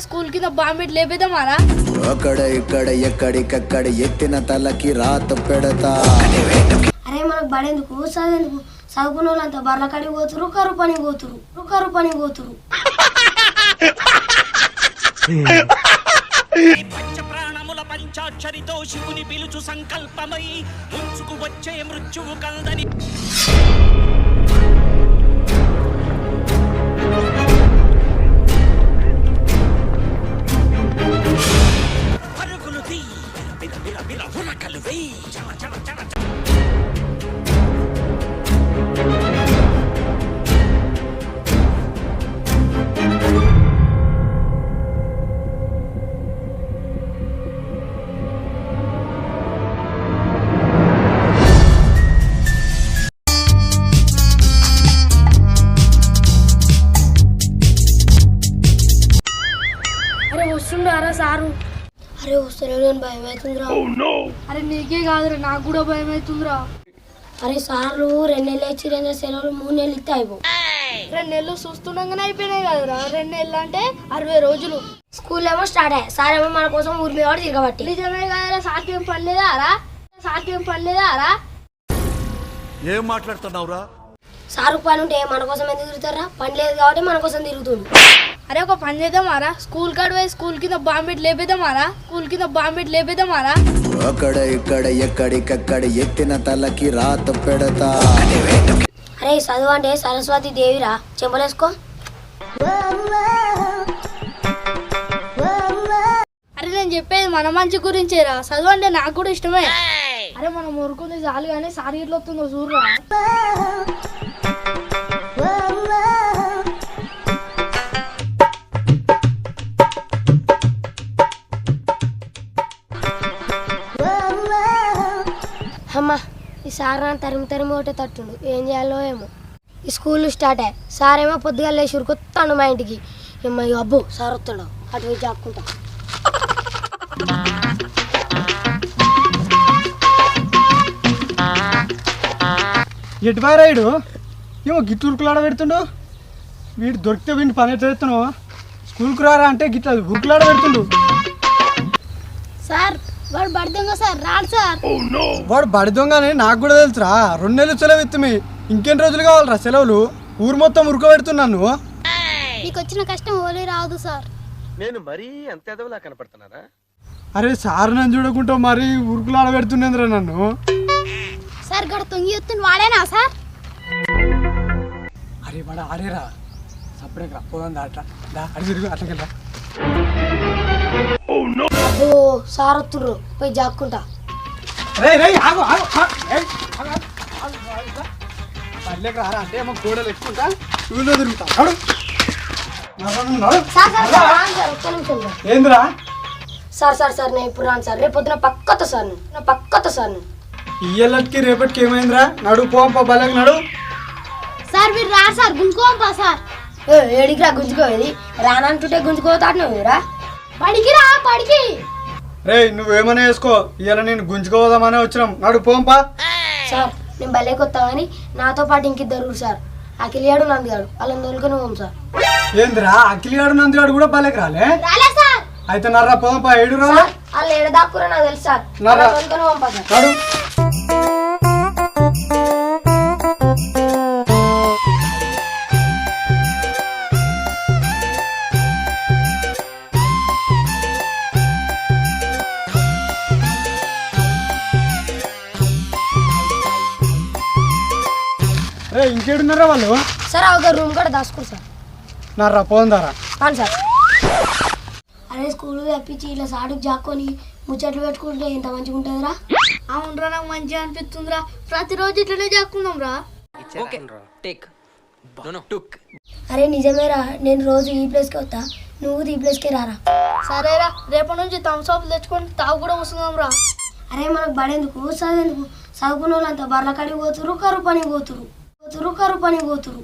School కింద బాంబెట్ లేపేద్దామారా అక్కడ ఇక్కడ ఎక్కడికక్కడ ఎత్తిన తలకి రాత పెడతా. అరే మనకు బడేందుకు చదివేందుకు చదువుకున్న వాళ్ళంతా బర్ల కాడికి పోతురు కరువు పనికి పోతురు కరువు పనికి పోతురు పంచ ప్రాణముల పంచాక్షరితో శివుని పిలుచు సంకల్పమై ముంచుకు వచ్చే మృత్యువు కందని బిల ఉరకలు వేయి వస్తుండారా సారు? అరే వస్తలేడు అని భయం అవుతుందిరా అరే నీకే కాదురా నాకు కూడా భయం అవుతుందిరా అరే సార్లు రెండు నెలలు ఇచ్చి రెండు సెలవులు మూడు నెలలు ఇస్తే అయిపో. రెండు నెలలు చూస్తుండగానే అయిపోయినాయి కదరా. రెండు నెలలు అంటే అరవై రోజులు. స్కూల్ ఏమో స్టార్ట్ అయ్యాయి. సార్ ఏమో మన కోసం ఊరి మీద వాడు తిరగబట్టి. నిజమే కదరా సార్కి ఏం పని లేదా రా? సార్కి ఏం పని లేదా రా? ఏం మాట్లాడుతున్నావురా? సారు పని ఉంటే మన కోసం ఎందుకు తిరుగుతారా పని లేదు కాబట్టి మన కోసం తిరుగుతుండు. అరే ఒక పని చేద్దామారా? స్కూల్ కాడ పోయి స్కూల్ కింద బాంబెట్ లేపేద్దామారా? స్కూల్ కింద బాంబెట్ లేపేద్దామారా? అక్కడ ఇక్కడ ఎక్కడికక్కడ ఎత్తిన తలకి రాత పెడతా. అరే చదువు అంటే సరస్వతి దేవిరా. చెంపలేసుకో. అరే నేను చెప్పేది మన మంచి గురించేరా. చదువు అంటే నాకు కూడా ఇష్టమే. అరే మనం ఊరుకుంది చాలు కానీ సారి ఇట్లా వస్తుందో చూడరా. సార్ నా తరిమి తరిమి ఒకటే తట్టుండు ఏం చేయాలో ఏమో. ఈ స్కూల్ స్టార్ట్ అయ్యాయి సార్ ఏమో పొద్దుగా లేచి ఉరుకొస్తాడు మా ఇంటికి. ఏమో అబ్బు సార్ వస్తాడు. అటు పోయి జాక్కుంటా. ఎటు బారాయుడు ఏమో గిట్ల ఉరుకులాడ పెడుతుండు. వీడు దొరికితే వీడిని పని ఎట్లా చేస్తున్నావు? స్కూల్కి రారా అంటే గిట్ల ఉరుకులాడ పెడుతుండు. సార్ వాడు పడుతుందో సార్ రాడు సార్. వాడు బడి దొంగని నాకు కూడా తెలుసురా. రెండు నెలలు సెలవు ఇత్తమి. ఇంకెన్ని రోజులు కావాలరా సెలవులు? ఊరు మొత్తం ఉరుకోబెడుతున్నాను నీకు వచ్చిన కష్టం ఓలే రాదు సార్. నేను మరీ అంత ఎదవలా కనపడుతున్నారా అరే సార్ నన్ను చూడకుండా మరి ఉరుకులాడ పెడుతుండేంద్రా నన్ను. సార్ గడ తొంగి ఎత్తుని వాడేనా సార్? అరే వాడు ఆడేరా సపరేట్ రా పోదాం దా అట్లా దా అడి తిరుగు అట్లకెళ్ళరా అబ్బో సార్ వస్తుర్రు పోయి జాక్కుంటా రే రే. పల్లెకి రారా అంటే ఎక్కుంటా తిరుగుతా. Sir sir sir. ఏందిరా? నేను ఇప్పుడు రాను సార్. రేపు పొద్దున పక్కతో సార్ నా పక్కతో సార్ ఇయ్యలకి రేపటికి ఏమైందిరా? నడు పోంప బలకి నడు. సార్ మీరు రారు సార్ గుంజుకోంపా సార్? ఏడికి రా గుంజుకోవేది రానంటుంటే గుంజుకోతాడు రా పడికి రా పడికి. రే నువ్వేమైనా వేసుకో ఇవాళ నేను గుంజుకోదామనే వచ్చినాం. నడు పోంపా. సార్ నేను భలేకి వస్తా కానీ నాతో పాటు ఇంకిద్దరు సార్. అఖిలియాడు నందిగాడు వాళ్ళని తోలుకొని పోం సార్. ఏందిరా? అఖిలిగాడు నందిగాడు కూడా బలకి రాలే? రాలే సార్. అయితే నర్రా పోంపా. ఏడు రా వాళ్ళు ఏడ దాక్కురా నాకు తెలుసు సార్. నర్రా. తోలుకొని పంపా సార్. రే ఇంకేడున్నారా వాళ్ళు? సార్ ఒక రూమ్ కూడా దాచుకోరు సార్. నర్రా పోందారా అవును సార్. అరే స్కూల్ తప్పించి ఇలా సాడుకు జాక్కొని ముచ్చట్లు పెట్టుకుంటే ఎంత మంచిగా ఉంటుందిరా? అవునరా నాకు మంచిగా అనిపిస్తుందిరా. ప్రతిరోజు ఇట్లనే చేసుకుందాం రా అరే నిజమేరా నేను రోజు ఈ ప్లేస్కి వస్తా. నువ్వు ఈ ప్లేస్కి రారా. సరేరా రేపటి నుంచి థమ్స్ అప్ తెచ్చుకొని తాగు కూడా వస్తున్నాం రా అరే మనకు బడేందుకు? చదివేందుకు? చదువుకున్న వాళ్ళంతా బర్ల కాడికి పోతురు కరువు పనికి పోతురు పోతురు పనికి పోతురు.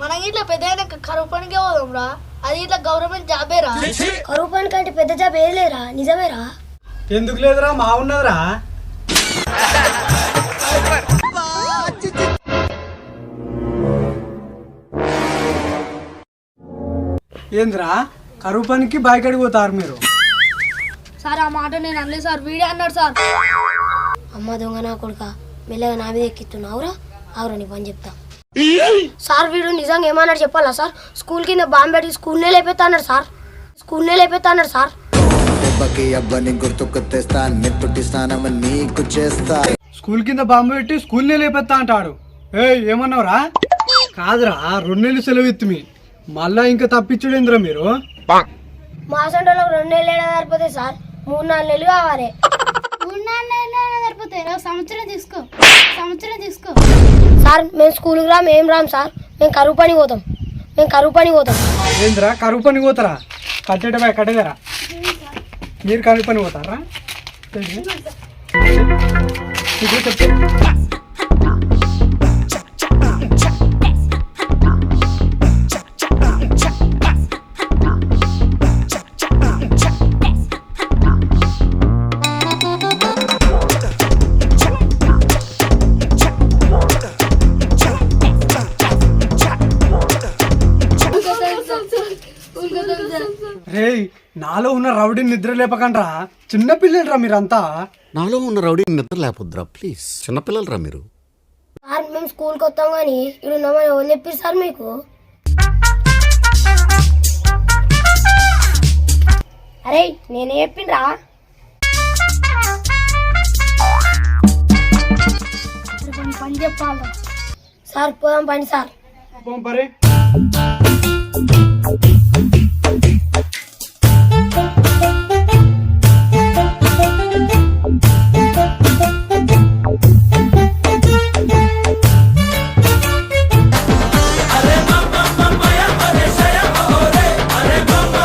మనం ఇట్లా పెద్ద కరువు పనికే పోదాం రా. అది ఇట్లా గవర్నమెంట్ జాబేరా కరువు పని కంటే పెద్ద జాబ్ ఏది లేరా నిజమేరా ఎందుకు లేదురా? మా ఉన్నదిరా. ఏంద్రా? కరువు పనికి బాయికాడికి పోతారు మీరు. సార్ ఆ మాట నేను అనలేదు సార్. వీడే అన్నాడు సార్. అమ్మ దొంగ నా కొడుక మెల్లగా నా మీద ఎక్కిస్తున్నావురా ఆవురా నీ పని చెప్తా. సార్ వీడు నిజంగా ఏమన్నాడు చెప్పాలా సార్? స్కూల్ కింద బాంబు పెట్టి స్కూల్నే లేపెత్తా అన్నాడు సార్. స్కూల్నే లేపెత్తా అన్నాడు సార్. దెబ్బకి అబ్బని గుర్తుకు తెస్తా నెత్తుటి స్నానం నీకు చేస్తా. స్కూల్ కింద బాంబు పెట్టి స్కూల్నే లేపెత్తా అంటాడు. ఏయ్ ఏమన్నావురా? కాదురా రెండు నెలలు సెలవు ఎత్తుమి మళ్ళా ఇంకా తప్పించుడేంద్రా మీరు? మా సెంటర్లో రెండు నెలలు సార్ మూడు నాలుగు నెలలు కావాలి. సంవత్సరం తీసుకో. సంవత్సరం తీసుకో. సార్ మేము స్కూల్కి రామ్ ఏం రామ్ సార్. మేము కరువు పని పోతాం. మేము కరువు పని పోతాం. ఏంద్రా కరువు పని పోతారా? కట్టేటపై కట్టేదరా మీరు కరువు పని పోతారా? ఏంటి? నాలో ఉన్న రౌడీ నిద్ర లేపకండ్రా. చిన్న పిల్లలరా మీరంతా. నాలో ఉన్న రౌడీ నిద్ర లేపొద్దురా ప్లీజ్. చిన్నపిల్లలరా మీరు. సార్ మేము స్కూల్కి వస్తాం కానీ ఇక్కడ ఉన్నామని ఎవరు చెప్పారు సార్ మీకు? అరే నేనే చెప్పిండ్రా పని చెప్పాలి సార్. పోదాం పని. సార్ పంపరే